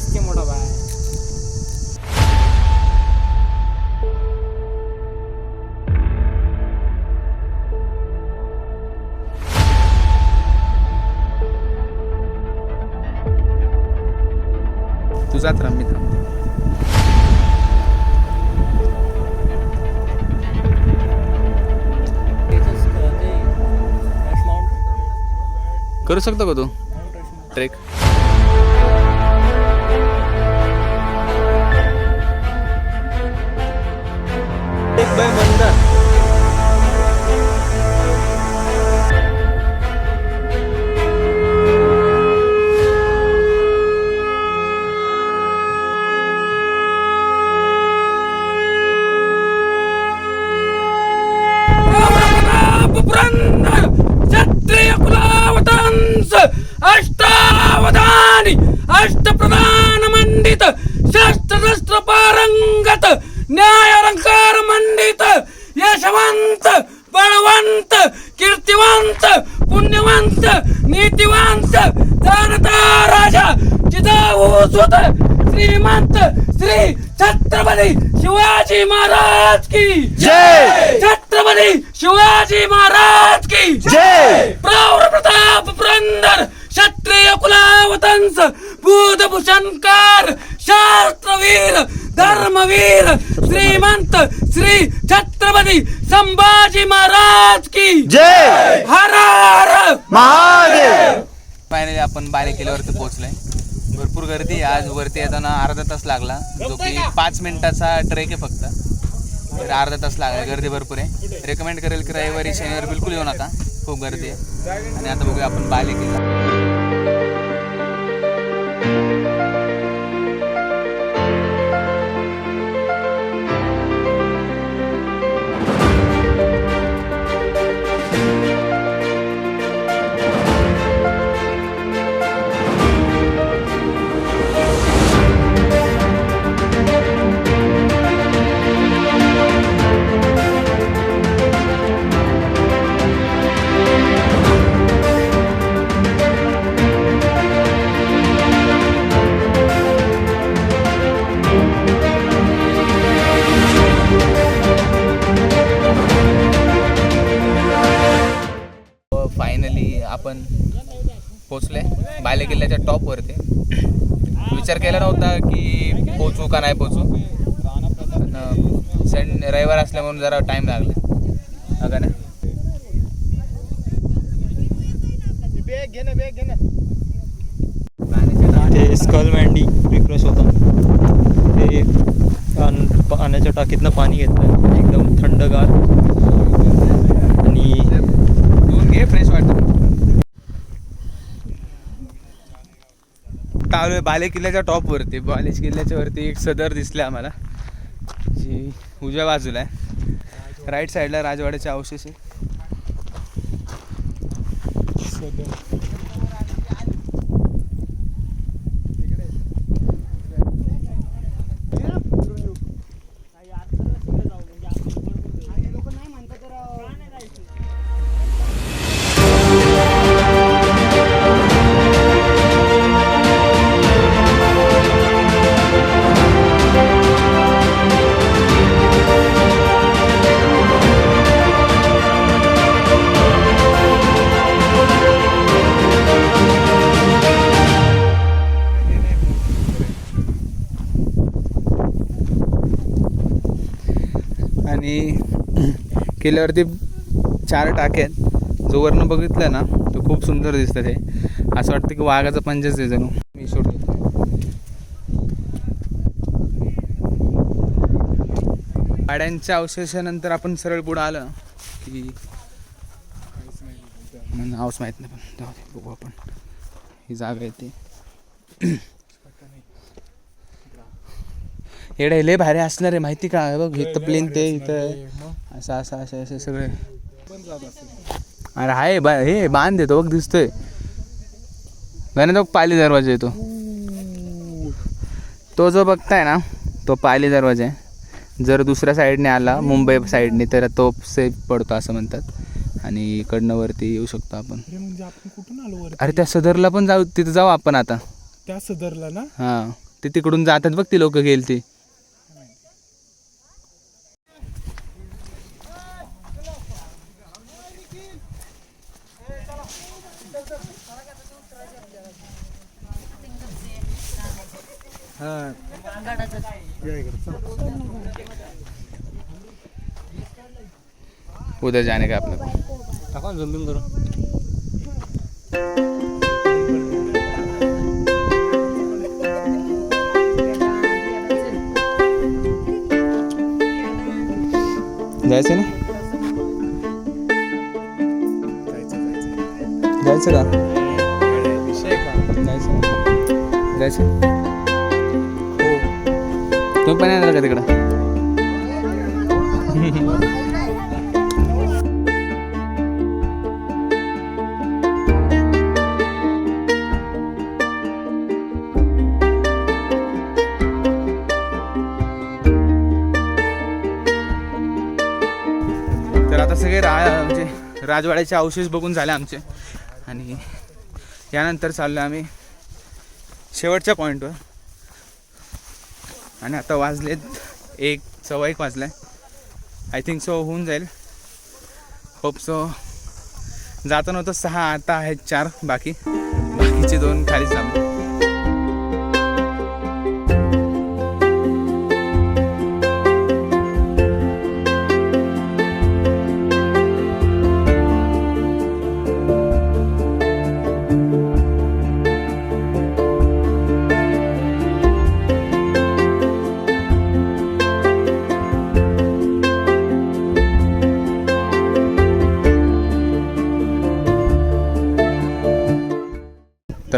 दिसते मोठा बाय तुझाच राम मी थांबतो. करू शकतो का तू? ट्रेक? एक बाय मंदार पुरंदर क्षत्रिय कुलावतांस अष्टावधानी अष्टप्रधान मंडित शस्त्र पारंगत न्याय अलंकार मंडित यशवंत बळवंत कीर्तिवंत पुण्यवंत नीतिवंत जानता राजा जिजाऊ सुत श्रीमंत श्री छत्रपती शिवाजी महाराज की. जय! छत्रपती शिवाजी महाराज की. जय! प्रौढ प्रताप पुरंदर क्षत्रिय कुलावतंस बुधभूषणकार शास्त्रवीर धर्मवीर श्रीमंत श्री छत्रपती संभाजी महाराज की। जय। हर हर। महादेव। फायनली आपण बाले किल्ल्यावरती पोहोचलोय. भरपूर गर्दी आहे. आज वरती येताना अर्धा तास लागला. जो की पाच मिनिटाचा ट्रेक आहे फक्त. तर अर्धा तास लागला. गर्दी भरपूर आहे. रेकमेंड करेल की रविवारी शनिवार बिलकुल येऊ नका. खूप गर्दी आहे. आणि आता बघूया आपण बाले फायनली आपण पोचले बाले किल्ल्याच्या टॉपवरती विचार केला नव्हता की पोचू का नाही पोचू पण रविवार असल्यामुळे जरा टाईम लागला. हो अगा ना ते स्कल मँडी रिफ्रेश होता. ते पाण्याच्या टाकीतनं पाणी घेतलं. एकदम थंडगार. आणि घे फ्रेश वाटत. आलोय बाले किल्ल्याच्या टॉपवरती बाले किल्ल्याच्या वरती एक सदर दिसले आम्हाला. जी उजव्या बाजूला आहे. राईट साईडला राजवाड्याचे अवशेष आहे. किल्ल्यावरती चार टाके आहेत. जो वरनं बघितलं ना तो खूप सुंदर दिसतं ते असं वाटतं की वाघाचा पंजाच आहे जणू. मी शूट गाड्यांच्या अवशेषानंतर आपण सरळ पुढं आलं की हाऊस माहीत नाही पण जाऊ दे बघू आपण. ही जागा आहे ती. येडे लय भारी असणार आहे माहिती का? हे बघ इथं प्लेन ते इथं. असं असं असं असे सगळे. अरे हाय बा हे बांध देतो बघ दिसतोय. गाणे तो पाली दरवाजा आहे तो तो जो बघताय ना तो पाली दरवाजा आहे. जर दुसऱ्या साईडने आला मुंबई साईडने तर तो सेफ पडतो असं म्हणतात. आणि इकडनं वरती येऊ शकतो आपण. म्हणजे कुठून आलो अरे त्या सदरला पण जाऊ तिथं जाऊ आपण आता. त्या सदरला ना? हां. ते तिकडून जातात बघ ती लोक गेल ती उधर जाने का अपने को टाका झुंबिंग करून. जायचं ना? जायचं का? जायचं? जायचं? हो तो पण येणार का तिकडं? तर आता सगळे रा म्हणजे राजवाड्याचे अवशेष बघून झाले आमचे. आणि यानंतर चाललो आम्ही शेवटच्या पॉईंटवर आणि आता वाजलेत एक सव्वा एक वाजलाय. आय थिंक सो होऊन जाईल. होप सो जाता नव्हतं सहा आता आहेत चार बाकी. बाकीचे दोन खाली चालू.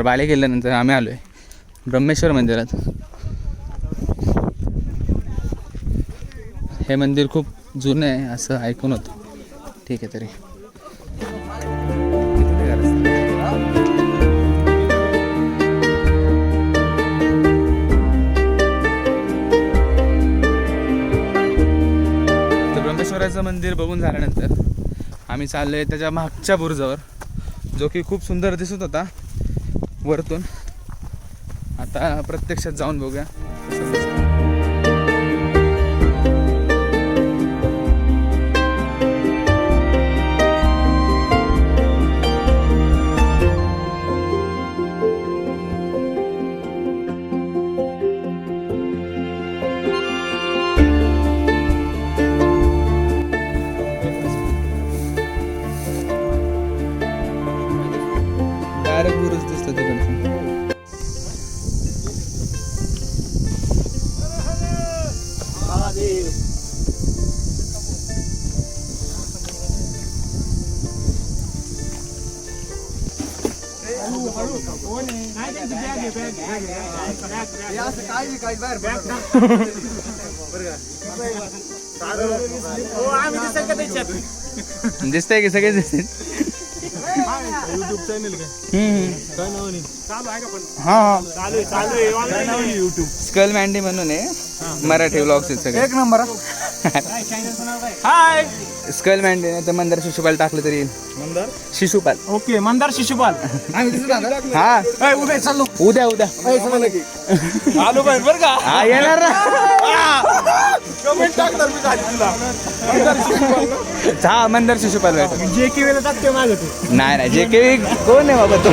तर बाले गेल्यानंतर आम्ही आलो आहे ब्रह्मेश्वर मंदिरात. हे मंदिर खूप जुनं आहे असं ऐकून होतं. ठीक आहे तरी. ब्रह्मेश्वराचं मंदिर बघून झाल्यानंतर आम्ही चाललो आहे त्याच्या मागच्या बुरुजावर जो की खूप सुंदर दिसत होता. वरतून. आता प्रत्यक्षात जाऊन बघूया. दिसतंय की सगळे दिसते हा. हा स्कल मँडी म्हणून आहे. मराठी व्लॉग्स आहेत सगळे. एक नंबर. हाय. स्कल मँडी नाही तर मंदार शिशुपाल टाकलं तरी. मंदार? शिशुपाल. ओके मंदार शिशुपाल. हा. उभे चाललो. उद्या उद्या. आलो बाहेर बरं का? हा येणार ना. कमेंट टाक तर मी खाली तुला. हा मंदार शिशुपाल भेट जे की वेळेला टाकते माझं तू. नाही नाही जे के कोण आहे बाबा तो?